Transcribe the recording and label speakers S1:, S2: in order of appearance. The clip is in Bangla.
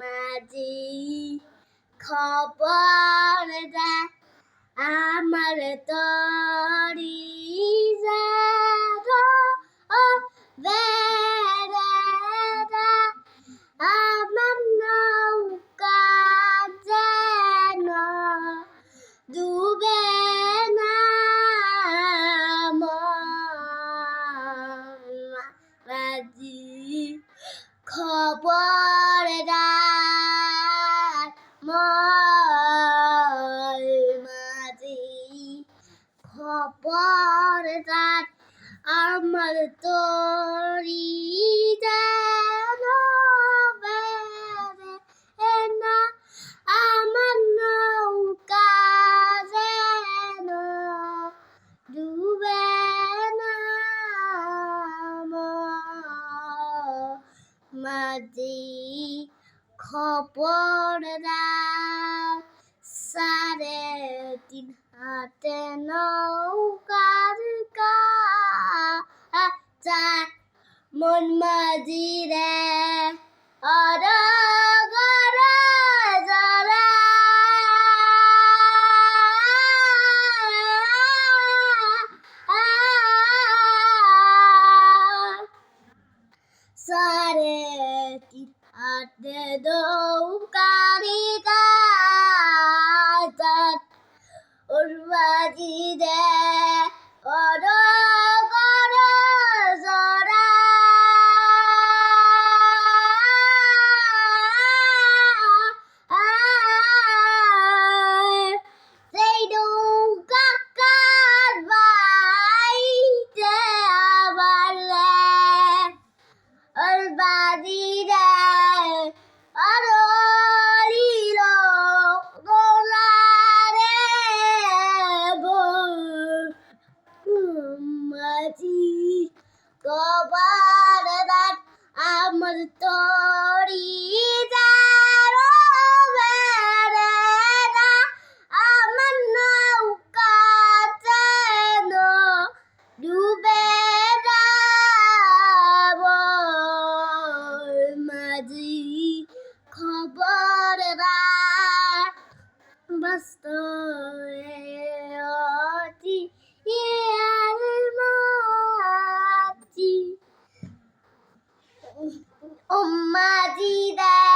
S1: মাঝি খবর দে আমার তরি খবর মাঝি। খবর আমার তরি যেন মাঝি খবর সারে তিন হাতে নৌকার কাজা মন মাঝি রে অর হাতে নৌকারি মাঝি কবার রাত আমার তরি আমার নৌকা যেন ডুবে যাব। মাঝি খবর বাস্তবতি ও